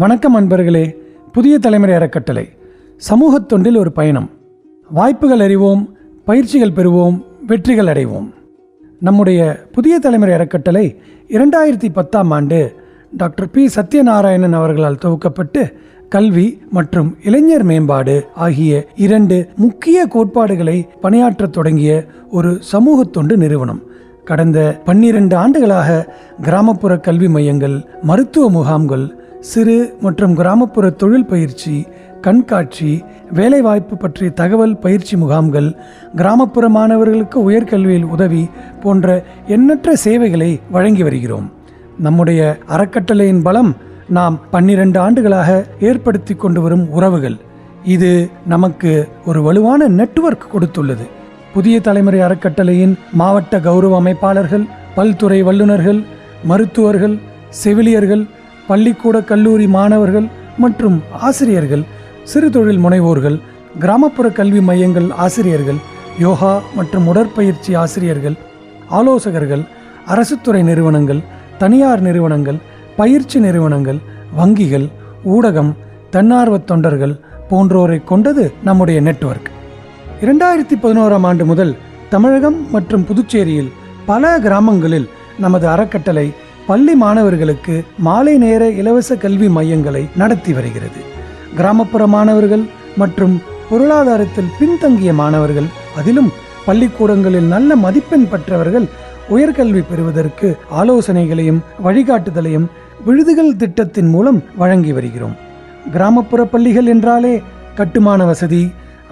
வணக்கம் அன்பர்களே புதிய தலைமுறை அறக்கட்டளை. சமூகத் தொண்டில் ஒரு பயணம். வாய்ப்புகள் அறிவோம் பயிற்சிகள் பெறுவோம் வெற்றிகள் அடைவோம். நம்முடைய புதிய தலைமுறை அறக்கட்டளை இரண்டாயிரத்தி பத்தாம் ஆண்டு டாக்டர் பி. சத்யநாராயணன் அவர்களால் துவக்கப்பட்டு கல்வி மற்றும் இளைஞர் மேம்பாடு ஆகிய இரண்டு முக்கிய கோட்பாடுகளை பணியாற்றத் தொடங்கிய ஒரு சமூகத் தொண்டு நிறுவனம். கடந்த பன்னிரண்டு ஆண்டுகளாக கிராமப்புற கல்வி மையங்கள் மருத்துவ முகாம்கள் சிறு மற்றும் கிராமப்புற தொழில் பயிற்சி கண்காட்சி வேலைவாய்ப்பு பற்றிய தகவல் பயிற்சி முகாம்கள் கிராமப்புற மாணவர்களுக்கு உயர்கல்வியில் உதவி போன்ற எண்ணற்ற சேவைகளை வழங்கி வருகிறோம். நம்முடைய அறக்கட்டளையின் பலம் நாம் பன்னிரண்டு ஆண்டுகளாக ஏற்படுத்தி கொண்டு வரும் உறவுகள். இது நமக்கு ஒரு வலுவான நெட்வொர்க் கொடுத்துள்ளது. புதிய தலைமுறை அறக்கட்டளையின் மாவட்ட கௌரவ அமைப்பாளர்கள் பல்துறை வல்லுநர்கள் மருத்துவர்கள் செவிலியர்கள் பள்ளிக்கூட கல்லூரி மாணவர்கள் மற்றும் ஆசிரியர்கள் சிறு தொழில் முனைவோர்கள் கிராமப்புற கல்வி மையங்கள் ஆசிரியர்கள் யோகா மற்றும் உடற்பயிற்சி ஆசிரியர்கள் ஆலோசகர்கள் அரசுத்துறை நிறுவனங்கள் தனியார் நிறுவனங்கள் பயிற்சி நிறுவனங்கள் வங்கிகள் ஊடகம் தன்னார்வ தொண்டர்கள் போன்றோரை கொண்டது நம்முடைய நெட்வொர்க். இரண்டாயிரத்தி பதினோராம் ஆண்டு முதல் தமிழகம் மற்றும் புதுச்சேரியில் பல கிராமங்களில் நமது அறக்கட்டளை பள்ளி மாணவர்களுக்கு மாலை நேர இலவச கல்வி மையங்களை நடத்தி வருகிறது. கிராமப்புற மாணவர்கள் மற்றும் பொருளாதாரத்தில் பின்தங்கிய மாணவர்கள் அதிலும் பள்ளிக்கூடங்களில் நல்ல மதிப்பெண் பெற்றவர்கள் உயர்கல்வி பெறுவதற்கு ஆலோசனைகளையும் வழிகாட்டுதலையும் விழுதுகள் திட்டத்தின் மூலம் வழங்கி வருகிறோம். கிராமப்புற பள்ளிகள் என்றாலே கட்டுமான வசதி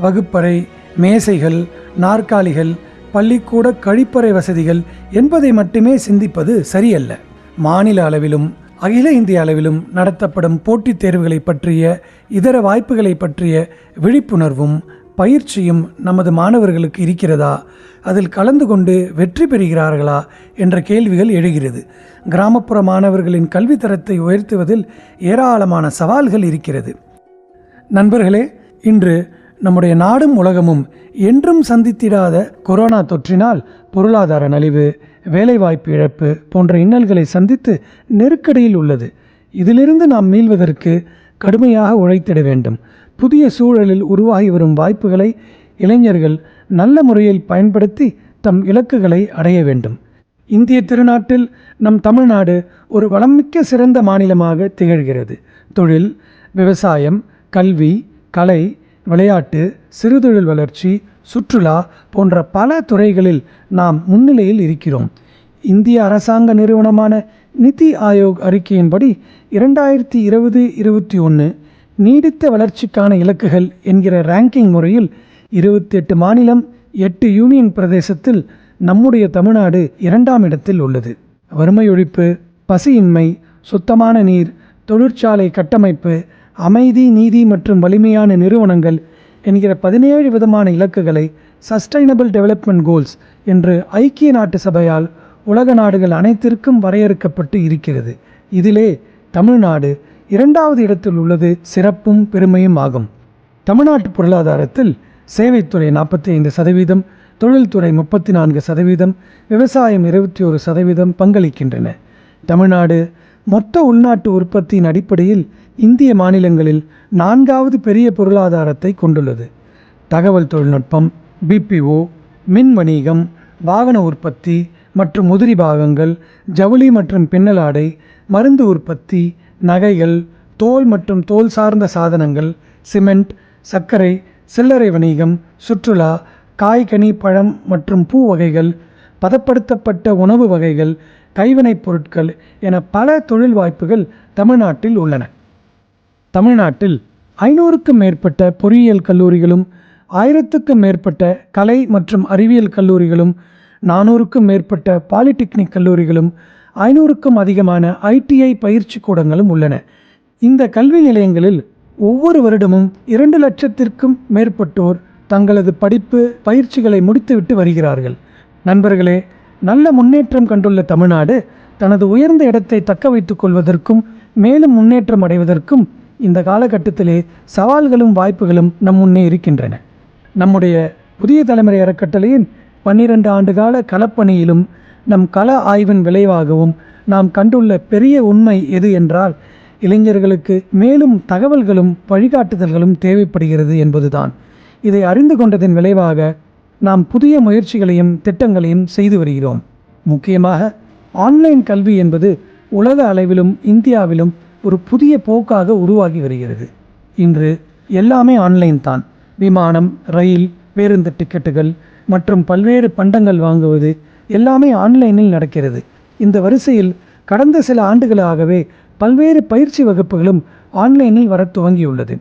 வகுப்பறை மேசைகள் நாற்காலிகள் பள்ளிக்கூட கழிப்பறை வசதிகள் என்பதை மட்டுமே சிந்திப்பது சரியல்ல. மாநில அளவிலும் அகில இந்திய அளவிலும் நடத்தப்படும் போட்டித் தேர்வுகளை பற்றிய இதர வாய்ப்புகளை பற்றிய விழிப்புணர்வும் பயிற்சியும் நமது மாணவர்களுக்கு இருக்கிறதா? அதில் கலந்து கொண்டு வெற்றி பெறுகிறார்களா? என்ற கேள்விகள் எழுகிறது. கிராமப்புற மாணவர்களின் கல்வித்தரத்தை உயர்த்துவதில் ஏராளமான சவால்கள் இருக்கிறது. நண்பர்களே இன்று நம்முடைய நாடும் உலகமும் என்றும் சந்தித்திடாத கொரோனா தொற்றினால் பொருளாதார நலிவு வேலைவாய்ப்பு இழப்பு போன்ற இன்னல்களை சந்தித்து நெருக்கடியில் உள்ளது. இதிலிருந்து நாம் மீள்வதற்கு கடுமையாக உழைத்திட வேண்டும். புதிய சூழலில் உருவாகி வரும் வாய்ப்புகளை இளைஞர்கள் நல்ல முறையில் பயன்படுத்தி தம் இலக்குகளை அடைய வேண்டும். இந்திய திருநாட்டில் நம் தமிழ்நாடு ஒரு வளமிக்க சிறந்த மாநிலமாக திகழ்கிறது. தொழில் விவசாயம் கல்வி கலை விளையாட்டு சிறுதொழில் வளர்ச்சி சுற்றுலா போன்ற பல துறைகளில் நாம் முன்னிலையில் இருக்கிறோம். இந்திய அரசாங்க நிறுவனமான நிதி ஆயோக் அறிக்கையின்படி இரண்டாயிரத்தி இருபது இருபத்தி ஒன்று நீடித்த வளர்ச்சிக்கான இலக்குகள் என்கிற ரேங்கிங் முறையில் இருபத்தி எட்டு மாநிலம் எட்டு யூனியன் பிரதேசத்தில் நம்முடைய தமிழ்நாடு இரண்டாம் இடத்தில் உள்ளது. வறுமை ஒழிப்பு பசியின்மை சுத்தமான நீர் தொழிற்சாலை கட்டமைப்பு அமைதி நீதி மற்றும் வலிமையான நிறுவனங்கள் என்கிற பதினேழு விதமான இலக்குகளை சஸ்டைனபிள் டெவலப்மெண்ட் கோல்ஸ் என்று ஐக்கிய நாட்டு சபையால் உலக நாடுகள் அனைத்திற்கும் வரையறுக்கப்பட்டு இருக்கிறது. இதிலே தமிழ்நாடு இரண்டாவது இடத்தில் உள்ளது சிறப்பும் பெருமையும் ஆகும். தமிழ்நாட்டு பொருளாதாரத்தில் சேவைத்துறை நாற்பத்தி ஐந்து சதவீதம் தொழில்துறை முப்பத்தி நான்கு சதவீதம் விவசாயம் இருபத்தி ஒரு சதவீதம் பங்களிக்கின்றன. தமிழ்நாடு மொத்த உள்நாட்டு உற்பத்தியின் அடிப்படையில் இந்திய மாநிலங்களில் நான்காவது பெரிய பொருளாதாரத்தை கொண்டுள்ளது. தகவல் தொழில்நுட்பம் பிபிஓ மின் வணிகம் வாகன உற்பத்தி மற்றும் உதிரி பாகங்கள் ஜவுளி மற்றும் பின்னலாடை மருந்து உற்பத்தி நகைகள் தோல் மற்றும் தோல் சார்ந்த சாதனங்கள் சிமெண்ட் சர்க்கரை சில்லறை வணிகம் சுற்றுலா காய்கனி பழம் மற்றும் பூ வகைகள் பதப்படுத்தப்பட்ட உணவு வகைகள் கைவினைப் பொருட்கள் என பல தொழில் வாய்ப்புகள் தமிழ்நாட்டில் உள்ளன. தமிழ்நாட்டில் ஐநூறுக்கும் மேற்பட்ட பொறியியல் கல்லூரிகளும் ஆயிரத்துக்கும் மேற்பட்ட கலை மற்றும் அறிவியல் கல்லூரிகளும் நானூறுக்கும் மேற்பட்ட பாலிடெக்னிக் கல்லூரிகளும் ஐநூறுக்கும் அதிகமான ஐடிஐ பயிற்சி கூடங்களும் உள்ளன. இந்த கல்வி நிலையங்களில் ஒவ்வொரு வருடமும் இரண்டு லட்சத்திற்கும் மேற்பட்டோர் தங்களது படிப்பு பயிற்சிகளை முடித்துவிட்டு வருகிறார்கள். நண்பர்களே நல்ல முன்னேற்றம் கண்டுள்ள தமிழ்நாடு தனது உயர்ந்த இடத்தை தக்க வைத்துக் கொள்வதற்கும் மேலும் முன்னேற்றம் அடைவதற்கும் இந்த காலகட்டத்திலே சவால்களும் வாய்ப்புகளும் நம் முன்னே இருக்கின்றன. நம்முடைய புதிய தலைமுறை அறக்கட்டளையின் பன்னிரண்டு ஆண்டுகால களப்பணியிலும் நம் கள ஆய்வின் விளைவாகவும் நாம் கண்டுள்ள பெரிய உண்மை எது என்றால் இளைஞர்களுக்கு மேலும் தகவல்களும் வழிகாட்டுதல்களும் தேவைப்படுகிறது என்பதுதான். இதை அறிந்து கொண்டதன் விளைவாக நாம் புதிய முயற்சிகளையும் திட்டங்களையும் செய்து வருகிறோம். முக்கியமாக ஆன்லைன் கல்வி என்பது உலக அளவிலும் இந்தியாவிலும் ஒரு புதிய போக்காக உருவாகி வருகிறது. இன்று எல்லாமே ஆன்லைன் தான். விமானம் ரயில் பேருந்து டிக்கெட்டுகள் மற்றும் பல்வேறு பண்டங்கள் வாங்குவது எல்லாமே ஆன்லைனில் நடக்கிறது. இந்த வரிசையில் கடந்த சில ஆண்டுகளாகவே பல்வேறு பயிற்சி வகுப்புகளும் ஆன்லைனில் வர துவங்கியுள்ளது.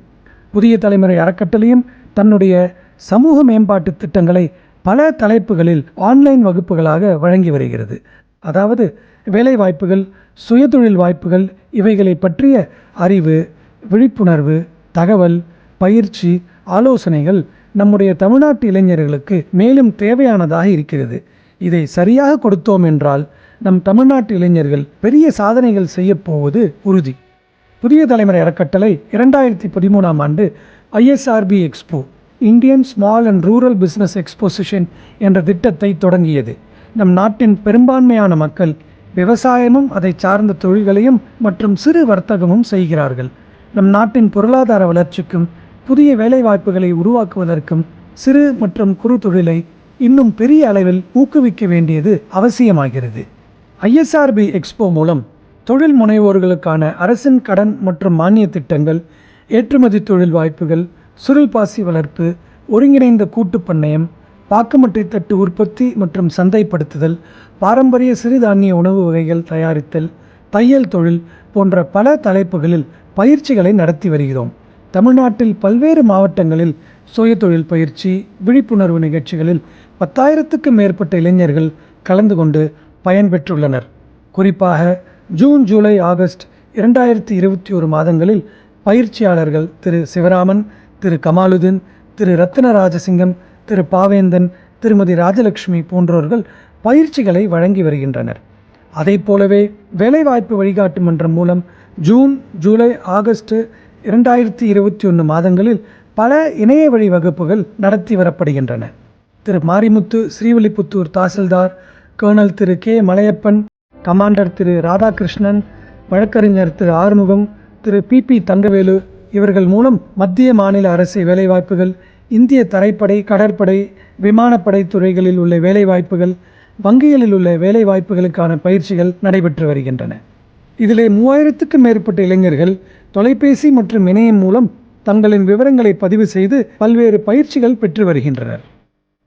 புதிய தலைமுறை அறக்கட்டளையும் தன்னுடைய சமூக மேம்பாட்டு திட்டங்களை பல தலைப்புகளில் ஆன்லைன் வகுப்புகளாக வழங்கி வருகிறது. அதாவது வேலைவாய்ப்புகள் சுயதொழில் வாய்ப்புகள் இவைகளை பற்றிய அறிவு விழிப்புணர்வு தகவல் பயிற்சி ஆலோசனைகள் நம்முடைய தமிழ்நாட்டு இளைஞர்களுக்கு மேலும் தேவையானதாக இருக்கிறது. இதை சரியாக கொடுத்தோம் என்றால் நம் தமிழ்நாட்டு இளைஞர்கள் பெரிய சாதனைகள் செய்யப் போவது உறுதி. புதிய தலைமுறை அறக்கட்டளை இரண்டாயிரத்தி பதிமூணாம் ஆண்டு ISRB expo Indian small and rural business exposition என்ற திட்டத்தை தொடங்கியது. நம் நாட்டின் பெரும்பான்மையான மக்கள் விவசாயமும் அதை சார்ந்த தொழில்களையும் மற்றும் சிறு வர்த்தகமும் செய்கிறார்கள். நம் நாட்டின் பொருளாதார வளர்ச்சிக்கும் புதிய வேலைவாய்ப்புகளை உருவாக்குவதற்கும் சிறு மற்றும் குறு தொழிலை இன்னும் பெரிய அளவில் ஊக்குவிக்க வேண்டியது அவசியமாகிறது. ஐஎஸ்ஆர்பி எக்ஸ்போ மூலம் தொழில் முனைவோர்களுக்கான அரசின் கடன் மற்றும் மானிய திட்டங்கள் ஏற்றுமதி தொழில் வாய்ப்புகள் சுருள் பாசி வளர்ப்பு ஒருங்கிணைந்த கூட்டுப் பண்ணையம் பாக்குமட்டை தட்டு உற்பத்தி மற்றும் சந்தைப்படுத்துதல் பாரம்பரிய சிறுதானிய உணவு வகைகள் தயாரித்தல் தையல் தொழில் போன்ற பல தலைப்புகளில் பயிற்சிகளை நடத்தி வருகிறோம். தமிழ்நாட்டில் பல்வேறு மாவட்டங்களில் சுய தொழில் பயிற்சி விழிப்புணர்வு நிகழ்ச்சிகளில் பத்தாயிரத்துக்கும் மேற்பட்ட இளைஞர்கள் கலந்து கொண்டு பயன்பெற்றுள்ளனர். குறிப்பாக ஜூன் ஜூலை ஆகஸ்ட் இரண்டாயிரத்தி இருபத்தி ஒரு மாதங்களில் பயிற்சியாளர்கள் திரு. சிவராமன் திரு கமாலுதீன் திரு ரத்ன ராஜசிங்கம் திரு பாவேந்தன் திருமதி ராஜலட்சுமி போன்றோர்கள் பயிற்சிகளை வழங்கி வருகின்றனர். அதை போலவே வேலைவாய்ப்பு வழிகாட்டு மன்றம் மூலம் ஜூன் ஜூலை ஆகஸ்ட் இரண்டாயிரத்தி இருபத்தி ஒன்று மாதங்களில் பல இணைய வழி வகுப்புகள் நடத்தி வரப்படுகின்றன. Thiru Marimuthu Srivilliputhur tahsildar colonel Thiru K. Malayappan commander Thiru Radhakrishnan வழக்கறிஞர் திரு ஆறுமுகம் திரு பி. பி. தங்கவேலு இவர்கள் மூலம் மத்திய மாநில அரசு வேலைவாய்ப்புகள் இந்திய தரைப்படை கடற்படை விமானப்படை துறைகளில் உள்ள வேலைவாய்ப்புகள் வங்கிகளில் உள்ள வேலைவாய்ப்புகளுக்கான பயிற்சிகள் நடைபெற்று வருகின்றன. இதிலே மூவாயிரத்துக்கும் மேற்பட்ட இளைஞர்கள் தொலைபேசி மற்றும் இணையம் மூலம் தங்களின் விவரங்களை பதிவு செய்து பல்வேறு பயிற்சிகள் பெற்று வருகின்றனர்.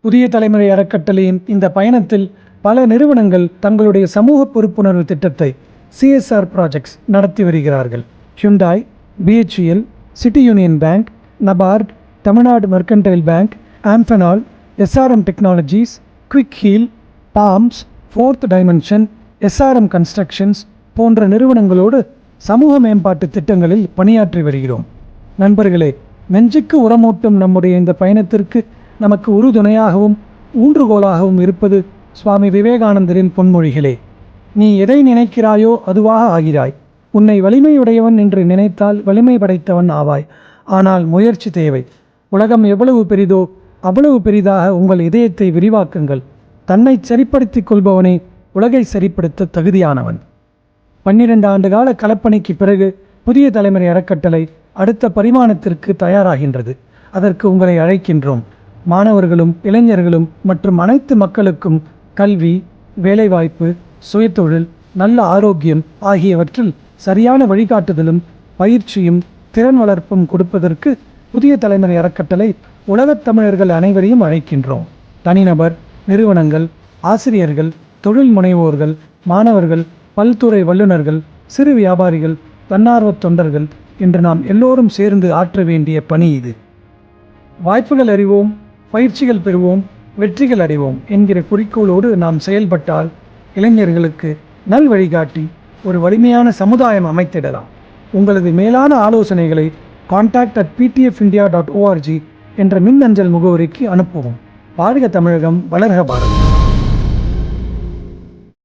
புதிய தலைமுறை அறக்கட்டளையின் இந்த பயணத்தில் பல நிறுவனங்கள் தங்களுடைய சமூக பொறுப்புணர்வு திட்டத்தை சிஎஸ்ஆர் ப்ராஜெக்ட்ஸ் நடத்தி வருகிறார்கள். Hyundai BHEL City Union Bank NABARD Tamil Nadu Mercantile Bank Amphenol SRM Technologies Quick Heal Palms fourth dimension SRM constructions போன்ற நிறுவனங்களோடு சமூக மேம்பாட்டு திட்டங்களில் பணியாற்றி வருகிறோம். நண்பர்களே நெஞ்சுக்கு உரமூட்டும் நம்முடைய இந்த பயணத்திற்கு நமக்கு உறுதுணையாகவும் ஊன்றுகோலாகவும் இருப்பது சுவாமி விவேகானந்தரின் பொன்மொழிகளே. நீ எதை நினைக்கிறாயோ அதுவாக ஆகிறாய். உன்னை வலிமையுடையவன் என்று நினைத்தால் வலிமை படைத்தவன் ஆவாய். ஆனால் முயற்சி தேவை. உலகம் எவ்வளவு பெரிதோ அவ்வளவு பெரிதாக உங்கள் இதயத்தை விரிவாக்குங்கள். தன்னை சரிப்படுத்திக் கொள்பவனே உலகை சரிப்படுத்த தகுதியானவன். பன்னிரண்டு ஆண்டு கால களப்பணிக்கு பிறகு புதிய தலைமுறை அறக்கட்டளை அடுத்த பரிமாணத்திற்கு தயாராகின்றது. அதற்கு உங்களை அழைக்கின்றோம். மாணவர்களும் இளைஞர்களும் மற்றும் அனைத்து மக்களுக்கும் கல்வி வேலைவாய்ப்பு சுயத்தொழில் நல்ல ஆரோக்கியம் ஆகியவற்றில் சரியான வழிகாட்டுதலும் பயிற்சியும் திறன் வளர்ப்பும் கொடுப்பதற்கு புதிய தலைமுறை அறக்கட்டளை உலகத் தமிழர்கள் அனைவரையும் அழைக்கின்றோம். தனிநபர் நிறுவனங்கள் ஆசிரியர்கள் தொழில் முனைவோர்கள் மாணவர்கள் பல்துறை வல்லுநர்கள் சிறு வியாபாரிகள் தன்னார்வத் தொண்டர்கள் என்று நாம் எல்லோரும் சேர்ந்து ஆற்ற வேண்டிய பணி இது. வாய்ப்புகள் அறிவோம் பயிற்சிகள் பெறுவோம் வெற்றிகள் அடைவோம் என்கிற குறிக்கோளோடு நாம் செயல்பட்டால் இளைஞர்களுக்கு நல் வழிகாட்டி ஒரு வலிமையான சமுதாயம் அமைத்திடலாம். உங்களது மேலான ஆலோசனைகளை contact at PDF India dot org என்ற மின்னஞ்சல் முகவரிக்கு அனுப்பவும். வாழ்க தமிழகம் வளர்க பாரதம்.